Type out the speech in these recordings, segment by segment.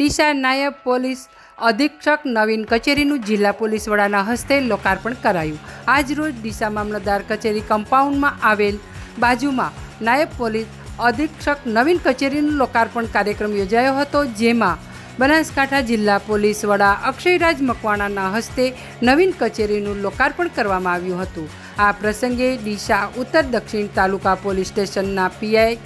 ડીસા નાયબ પોલીસ અધિક્ષક નવીન કચેરીનું જિલ્લા પોલીસ વડાના હસ્તે લોકાર્પણ કરાયું. આજરોજ ડીસા મામલતદાર કચેરી કમ્પાઉન્ડમાં આવેલ બાજુમાં નાયબ પોલીસ અધિક્ષક નવીન કચેરીનું લોકાર્પણ કાર્યક્રમ યોજાયો હતો, જેમાં બનાસકાંઠા જિલ્લા પોલીસ વડા અક્ષયરાજ મકવાણાના હસ્તે નવીન કચેરીનું લોકાર્પણ કરવામાં આવ્યું હતું. આ પ્રસંગે ડીસા ઉત્તર દક્ષિણ તાલુકા પોલીસ સ્ટેશનના પીઆઈ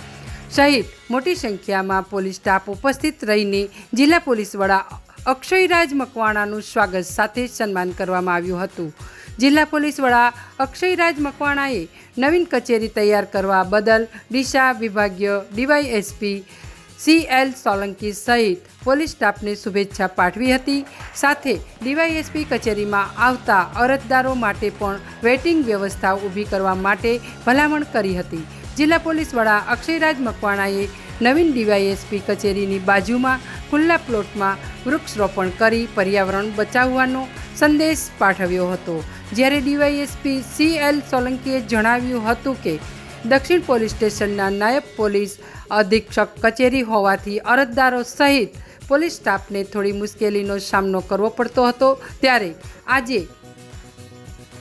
સહિત મોટી સંખ્યામાં પોલીસ સ્ટાફ ઉપસ્થિત રહીને જિલ્લા પોલીસ વડા અક્ષયરાજ મકવાણાનું સ્વાગત સાથે સન્માન કરવામાં આવ્યું હતું. જિલ્લા પોલીસ વડા અક્ષયરાજ મકવાણાએ નવીન કચેરી તૈયાર કરવા બદલ ડીસા વિભાગીય ડીવાયએસપી સી એલ સોલંકી સહિત પોલીસ સ્ટાફને શુભેચ્છા પાઠવી હતી. સાથે ડીવાયએસપી કચેરીમાં આવતા અરજદારો માટે પણ વેઇટિંગ વ્યવસ્થા ઊભી કરવા માટે ભલામણ કરી હતી. જિલ્લા પોલીસ વડા અક્ષયરાજ મકવાણાએ નવીન ડીવાયએસપી કચેરીની બાજુમાં ખુલ્લા પ્લોટમાં વૃક્ષરોપણ કરી પર્યાવરણ બચાવવાનો સંદેશ પાઠવ્યો હતો. જ્યારે ડીવાયએસપી સી એલ સોલંકીએ જણાવ્યું હતું કે, દક્ષિણ પોલીસ સ્ટેશનના નાયબ પોલીસ અધિક્ષક કચેરી હોવાથી અરજદારો સહિત પોલીસ સ્ટાફને થોડી મુશ્કેલીનો સામનો કરવો પડતો હતો. ત્યારે આજે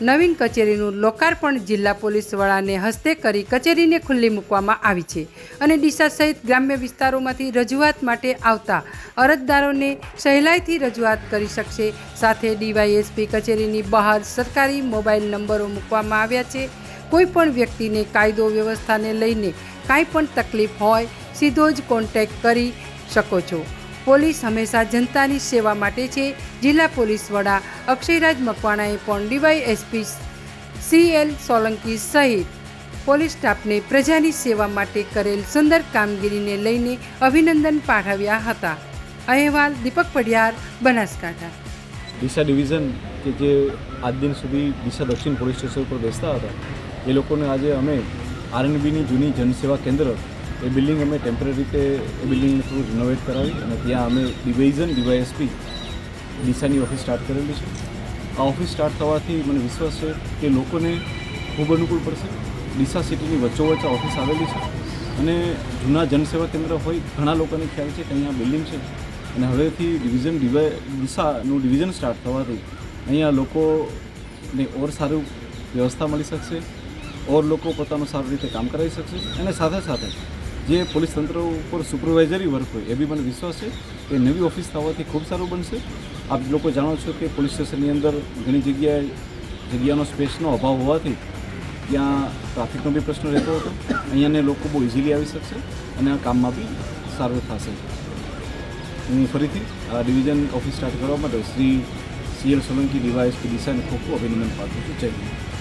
નવીન કચેરીનું લોકાર્પણ જિલ્લા પોલીસ વડાને હસ્તે કરી કચેરીને ખુલ્લી મૂકવામાં આવી છે અને ડીસા સહિત ગ્રામ્ય વિસ્તારોમાંથી રજૂઆત માટે આવતા અરજદારોને સહેલાઈથી રજૂઆત કરી શકશે. સાથે ડીવાયએસપી કચેરીની બહાર સરકારી મોબાઈલ નંબરો મૂકવામાં આવ્યા છે. કોઈપણ વ્યક્તિને કાયદો વ્યવસ્થાને લઈને કાંઈ પણ તકલીફ હોય, સીધો જ કોન્ટેક્ટ કરી શકો છો. પોલીસ હંમેશા જનતાની સેવા માટે છે. જિલ્લા પોલીસ વડા અક્ષયરાજ મકવાણાએ પણ ડીવાયએસપી સી એલ સોલંકી સહિત પોલીસ સ્ટાફને પ્રજાની સેવા માટે કરેલ સુંદર કામગીરીને લઈને અભિનંદન પાઠવ્યા હતા. અહેવાલ દીપક પડિયાર બનાસકાંઠા. ડીસા ડિવિઝન કે જે આજ દિન સુધી ડીસા દક્ષિણ પોલીસ સ્ટેશન પર બેસતા હતા, એ લોકોને આજે અમે આરએનબીની જૂની જનસેવા કેન્દ્ર એ બિલ્ડિંગ અમે ટેમ્પરરી રીતે એ બિલ્ડિંગને થોડું રિનોવેટ કરાવી અને ત્યાં અમે ડિવિઝન ડીવાયએસપી ડીસાની ઓફિસ સ્ટાર્ટ કરેલી છે. આ ઓફિસ સ્ટાર્ટ થવાથી મને વિશ્વાસ છે કે લોકોને ખૂબ અનુકૂળ પડશે. ડીસા સિટીની વચ્ચોવચ્ચ આ ઓફિસ આવેલી છે અને જૂના જનસેવા કેન્દ્ર હોય, ઘણા લોકોને ખ્યાલ છે કે અહીંયા બિલ્ડિંગ છે. અને હવેથી ડિવિઝન ડિવાય ડીસાનું ડિવિઝન સ્ટાર્ટ થવાથી અહીંયા લોકોને ઓર સારું વ્યવસ્થા મળી શકશે, ઓર લોકો પોતાનું સારી રીતે કામ કરાવી શકશે અને સાથે સાથે જે પોલીસ તંત્ર ઉપર સુપરવાઇઝરી વર્ક હોય, એ બી મને વિશ્વાસ છે કે નવી ઓફિસ થવાથી ખૂબ સારું બનશે. આપ લોકો જાણો છો કે પોલીસ સ્ટેશનની અંદર ઘણી જગ્યાએ જગ્યાનો સ્પેસનો અભાવ હોવાથી ત્યાં ટ્રાફિકનો બી પ્રશ્ન રહેતો હતો. અહીંયાને લોકો બહુ ઇઝીલી આવી શકશે અને આ કામમાં બી સારું થશે. હું ફરીથી આ ડિવિઝન ઓફિસ સ્ટાર્ટ કરવા માટે શ્રી સીએલ સોલંકી ડીવાયએસપી દિશાને ખૂબ ખૂબ અભિનંદન પાઠવું છું. જય હિન્દ.